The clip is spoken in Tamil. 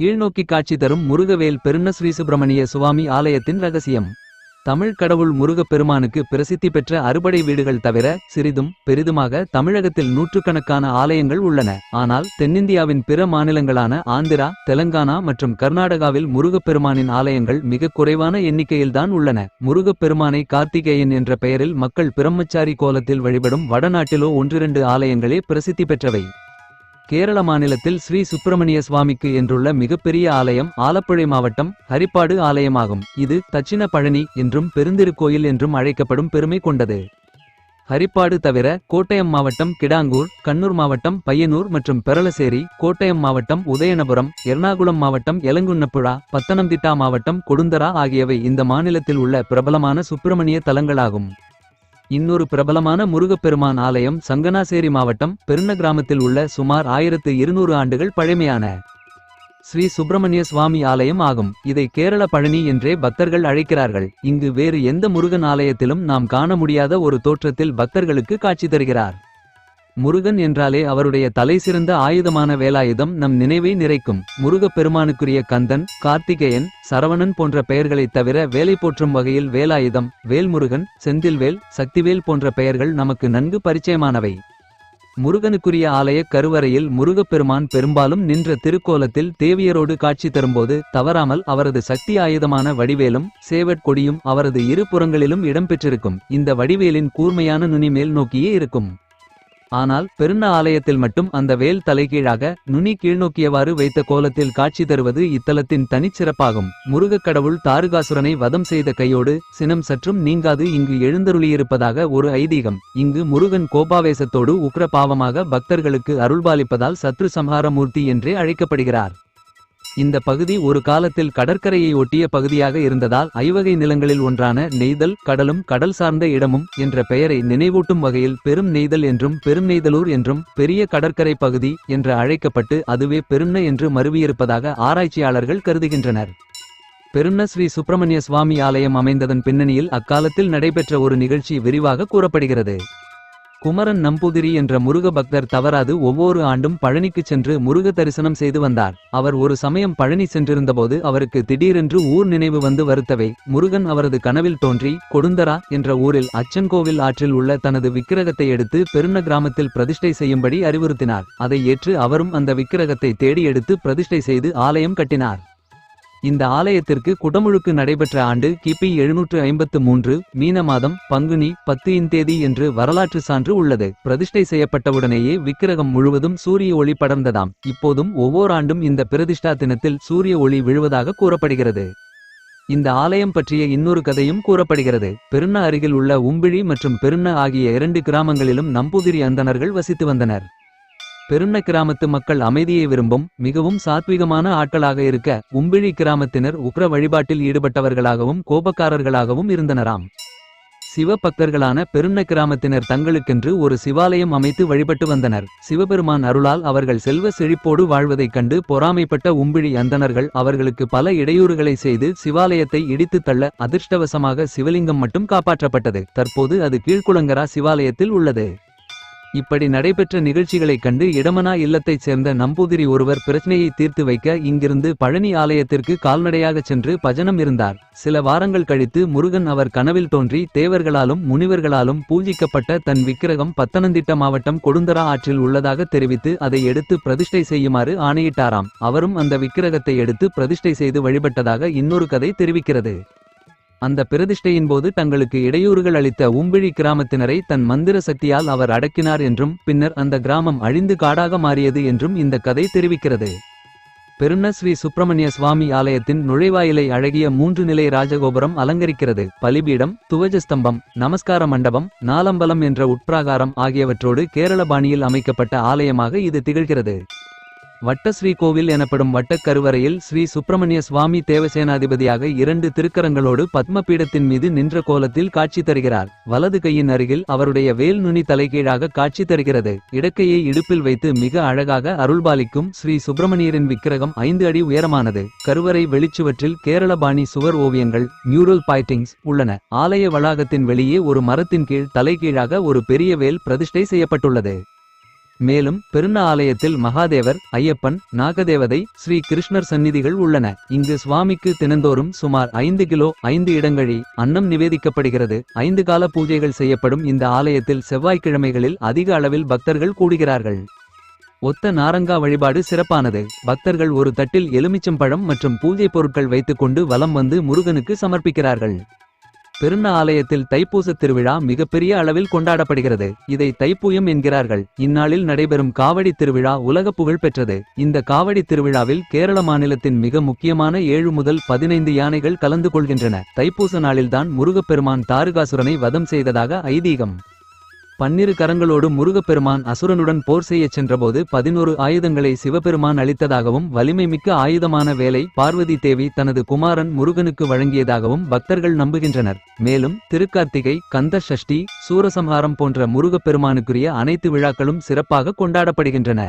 கீழ்நோக்கி காட்சி தரும் முருகவேல் பெருண்ண ஸ்ரீ சுப்பிரமணிய சுவாமி ஆலயத்தின் ரகசியம். தமிழ் கடவுள் முருகப்பெருமானுக்கு பிரசித்தி பெற்ற அறுபடை வீடுகள் தவிர சிறிதும் பெரிதுமாக தமிழகத்தில் நூற்றுக்கணக்கான ஆலயங்கள் உள்ளன. ஆனால் தென்னிந்தியாவின் பிற மாநிலங்களான ஆந்திரா தெலங்கானா மற்றும் கர்நாடகாவில் முருகப் பெருமானின் ஆலயங்கள் மிக குறைவான எண்ணிக்கையில்தான் உள்ளன. முருகப்பெருமானை கார்த்திகேயன் என்ற பெயரில் மக்கள் பிரம்மச்சாரி கோலத்தில் வழிபடும் வடநாட்டிலோ ஒன்றிரண்டு ஆலயங்களே பிரசித்தி பெற்றவை. கேரள மாநிலத்தில் ஸ்ரீ சுப்பிரமணிய சுவாமிக்கு என்றுள்ள மிகப்பெரிய ஆலயம் ஆலப்புழை மாவட்டம் ஹரிப்பாடு ஆலயமாகும். இது தட்சிண பழனி என்றும் பெருந்திருக்கோயில் என்றும் அழைக்கப்படும் பெருமை கொண்டது. ஹரிப்பாடு தவிர கோட்டயம் மாவட்டம் கிடாங்கூர் கண்ணூர் மாவட்டம் பையனூர் மற்றும் பெரளசேரி கோட்டயம் மாவட்டம் உதயநபுரம் எர்ணாகுளம் மாவட்டம் எலங்குன்னப்புழா பத்தனம்திட்டா மாவட்டம் கொடுந்தரா ஆகியவை இந்த மாநிலத்தில் உள்ள பிரபலமான சுப்பிரமணிய தலங்களாகும். இன்னொரு பிரபலமான முருகப்பெருமான் ஆலயம் சங்கனாசேரி மாவட்டம் பெருண கிராமத்தில் உள்ள சுமார் ஆயிரத்து இருநூறு ஆண்டுகள் பழமையான ஸ்ரீ சுப்பிரமணிய சுவாமி ஆலயம் ஆகும். இதை கேரள பழனி என்றே பக்தர்கள் அழைக்கிறார்கள். இங்கு வேறு எந்த முருகன் ஆலயத்திலும் நாம் காண முடியாத ஒரு தோற்றத்தில் பக்தர்களுக்கு காட்சி தருகிறார். முருகன் என்றாலே அவருடைய தலை சிறந்த ஆயுதமான வேலாயுதம் நம் நினைவை நிறைக்கும். முருகப் பெருமானுக்குரிய கந்தன் கார்த்திகேயன் சரவணன் போன்ற பெயர்களைத் தவிர வேலை போற்றும் வகையில் வேலாயுதம் வேல்முருகன் செந்தில்வேல் சக்திவேல் போன்ற பெயர்கள் நமக்கு நன்கு பரிச்சயமானவை. முருகனுக்குரிய ஆலய கருவறையில் முருகப்பெருமான் பெரும்பாலும் நின்ற திருக்கோலத்தில் தேவியரோடு காட்சி தரும்போது தவறாமல் அவரது சக்தி ஆயுதமான வடிவேலும் சேவட் கொடியும் அவரது இரு புறங்களிலும் இடம்பெற்றிருக்கும். இந்த வடிவேலின் கூர்மையான நுனி மேல் நோக்கியே இருக்கும். ஆனால் பெருண்ண ஆலயத்தில் மட்டும் அந்த வேல் தலைகீழாக நுனி கீழ்நோக்கியவாறு வைத்த கோலத்தில் காட்சி தருவது இத்தலத்தின் தனிச்சிறப்பாகும். முருகக் கடவுள் தாருகாசுரனை வதம் செய்த கையோடு சினம் சற்றும் நீங்காது இங்கு எழுந்தருளியிருப்பதாக ஒரு ஐதீகம். இங்கு முருகன் கோபாவேசத்தோடு உக்ர பாவமாக பக்தர்களுக்கு அருள்பாலிப்பதால் சத்ரு சம்ஹார மூர்த்தி என்றே அழைக்கப்படுகிறார். இந்த பகுதி ஒரு காலத்தில் கடற்கரையை ஒட்டிய பகுதியாக இருந்ததால் ஐவகை நிலங்களில் ஒன்றான நெய்தல் கடலும் கடல் சார்ந்த இடமும் என்ற பெயரை நினைவூட்டும் வகையில் பெரும் நெய்தல் என்றும் பெரும் நெய்தலூர் என்றும் பெரிய கடற்கரை பகுதி என்று அழைக்கப்பட்டு அதுவே பெருண்ண என்று மருவியிருப்பதாக ஆராய்ச்சியாளர்கள் கருதுகின்றனர். பெருண்ண ஸ்ரீ சுப்பிரமணிய சுவாமி ஆலயம் அமைந்ததன் பின்னணியில் அக்காலத்தில் நடைபெற்ற ஒரு நிகழ்ச்சி விரிவாக கூறப்படுகிறது. குமரன் நம்பூதிரி என்ற முருக பக்தர் தவறாது ஒவ்வொரு ஆண்டும் பழனிக்கு சென்று முருக தரிசனம் செய்து வந்தார். அவர் ஒரு சமயம் பழனி சென்றிருந்தபோது அவருக்கு திடீரென்று ஊர் நினைவு வந்து வருத்தவே முருகன் அவரது கனவில் தோன்றி கொடுந்தரா என்ற ஊரில் அச்சன்கோவில் ஆற்றில் உள்ள தனது விக்கிரகத்தை எடுத்து பெருண கிராமத்தில் பிரதிஷ்டை செய்யும்படி அறிவுறுத்தினார். அதை ஏற்று அவரும் அந்த விக்கிரகத்தை தேடி எடுத்து பிரதிஷ்டை செய்து ஆலயம் கட்டினார். இந்த ஆலயத்திற்கு குடமுழுக்கு நடைபெற்ற ஆண்டு கிபி எழுநூற்று ஐம்பத்து மூன்று மீன மாதம் பங்குனி பத்து இந்தேதி என்று வரலாற்று சான்று உள்ளது. பிரதிஷ்டை செய்யப்பட்டவுடனேயே விக்கிரகம் முழுவதும் சூரிய ஒளி படர்ந்ததாம். இப்போதும் ஒவ்வொரு ஆண்டும் இந்த பிரதிஷ்டா தினத்தில் சூரிய ஒளி விழுவதாக கூறப்படுகிறது. இந்த ஆலயம் பற்றிய இன்னொரு கதையும் கூறப்படுகிறது. பெருண்ண அருகில் உள்ள உம்பிழி மற்றும் பெருண்ண ஆகிய இரண்டு கிராமங்களிலும் நம்பூதிரி அந்தணர்கள் வசித்து வந்தனர். பெருண்ண கிராமத்து மக்கள் அமைதியை விரும்பும் மிகவும் சாத்விகமான ஆட்களாக இருக்க உம்பிழி கிராமத்தினர் உக்ர வழிபாட்டில் ஈடுபட்டவர்களாகவும் கோபக்காரர்களாகவும் இருந்தனராம். சிவ பக்தர்களான பெருண்ண கிராமத்தினர் தங்களுக்கென்று ஒரு சிவாலயம் அமைத்து வழிபட்டு வந்தனர். சிவபெருமான் அருளால் அவர்கள் செல்வ செழிப்போடு வாழ்வதைக் கண்டு பொறாமைப்பட்ட உம்பிழி அந்தணர்கள் அவர்களுக்கு பல இடையூறுகளை செய்து சிவாலயத்தை இடித்து தள்ள அதிர்ஷ்டவசமாக சிவலிங்கம் மட்டும் காப்பாற்றப்பட்டது. தற்போது அது கீழ்குளங்கரா சிவாலயத்தில் உள்ளது. இப்படி நடைபெற்ற நிகழ்ச்சிகளைக் கண்டு இடமனா இல்லத்தைச் சேர்ந்த நம்பூதிரி ஒருவர் பிரச்சனையை தீர்த்து வைக்க இங்கிருந்து பழனி ஆலயத்திற்கு கால்நடையாகச் சென்று பஜனம் இருந்தார். சில வாரங்கள் கழித்து முருகன் அவர் கனவில் தோன்றி தேவர்களாலும் முனிவர்களாலும் பூஜிக்கப்பட்ட தன் விக்கிரகம் பத்தனந்திட்ட மாவட்டம் கொடுந்தரா ஆற்றில் உள்ளதாக தெரிவித்து அதை எடுத்து பிரதிஷ்டை செய்யுமாறு ஆணையிட்டாராம். அவரும் அந்த விக்கிரகத்தை எடுத்து பிரதிஷ்டை செய்து வழிபட்டதாக இன்னொரு கதை தெரிவிக்கிறது. அந்த பிரதிஷ்டையின் போது தங்களுக்கு இடையூறுகள் அளித்த உம்பிழி கிராமத்தினரை தன் மந்திர சக்தியால் அவர் அடக்கினார் என்றும் பின்னர் அந்த கிராமம் அழிந்து காடாக மாறியது என்றும் இந்த கதை தெரிவிக்கிறது. பெருண்ண ஸ்ரீ சுப்பிரமணிய சுவாமி ஆலயத்தின் நுழைவாயிலை அழகிய மூன்று நிலை ராஜகோபுரம் அலங்கரிக்கிறது. பலிபீடம் துவஜஸ்தம்பம் நமஸ்கார மண்டபம் நாலம்பலம் என்ற உட்பிராகாரம் ஆகியவற்றோடு கேரள பாணியில் அமைக்கப்பட்ட ஆலயமாக இது திகழ்கிறது. வட்ட ஸ்ரீ கோவில் எனப்படும் வட்டக்கருவறையில் ஸ்ரீ சுப்பிரமணிய சுவாமி தேவசேனாதிபதியாக இரண்டு திருக்கரங்களோடு பத்மபீடத்தின் மீது நின்ற கோலத்தில் காட்சி தருகிறார். வலது கையின் அருகில் அவருடைய வேல் நுனி தலைகீழாக காட்சி தருகிறது. இடக்கையை இடுப்பில் வைத்து மிக அழகாக அருள்பாலிக்கும் ஸ்ரீ சுப்பிரமணியரின் விக்கிரகம் ஐந்து அடி உயரமானது. கருவறை வெளிச்சுவற்றில் கேரள பாணி சுவர் ஓவியங்கள் மியூரல் பாய்டிங்ஸ் உள்ளன. ஆலய வளாகத்தின் வெளியே ஒரு மரத்தின் கீழ் தலைகீழாக ஒரு பெரிய வேல் பிரதிஷ்டை செய்யப்பட்டுள்ளது. மேலும் பெருண்ண ஆலயத்தில் மகாதேவர் ஐயப்பன் நாகதேவதை ஸ்ரீ கிருஷ்ணர் சந்நிதிகள் உள்ளன. இங்கு சுவாமிக்கு தினந்தோறும் சுமார் ஐந்து கிலோ ஐந்து இடங்கழி அன்னம் நிவேதிக்கப்படுகிறது. ஐந்து கால பூஜைகள் செய்யப்படும் இந்த ஆலயத்தில் செவ்வாய்க்கிழமைகளில் அதிக அளவில் பக்தர்கள் கூடுகிறார்கள். ஒத்த நாரங்கா வழிபாடு சிறப்பானது. பக்தர்கள் ஒரு தட்டில் எலுமிச்சம்பழம் மற்றும் பூஜை பொருட்கள் வைத்துக்கொண்டு வலம் வந்து முருகனுக்கு சமர்ப்பிக்கிறார்கள். பெருண்ண ஆலயத்தில் தைப்பூசத் திருவிழா மிகப்பெரிய அளவில் கொண்டாடப்படுகிறது. இதை தைப்பூயம் என்கிறார்கள். இந்நாளில் நடைபெறும் காவடி திருவிழா உலக புகழ் பெற்றது. இந்த காவடி திருவிழாவில் கேரள மாநிலத்தின் மிக முக்கியமான ஏழு முதல் பதினைந்து யானைகள் கலந்து கொள்கின்றன. தைப்பூச நாளில்தான் முருகப்பெருமான் தாருகாசுரனை வதம் செய்ததாக ஐதீகம். பன்னிரு கரங்களோடு முருகப்பெருமான் அசுரனுடன் போர் செய்யச் சென்றபோது பதினோரு ஆயுதங்களை சிவபெருமான் அளித்ததாகவும் வலிமை மிக்க ஆயுதமான வேலை பார்வதி தேவி தனது குமாரன் முருகனுக்கு வழங்கியதாகவும் பக்தர்கள் நம்புகின்றனர். மேலும் திருக்கார்த்திகை கந்த சஷ்டி சூரசம்ஹாரம் போன்ற முருகப்பெருமானுக்குரிய அனைத்து விழாக்களும் சிறப்பாக கொண்டாடப்படுகின்றன.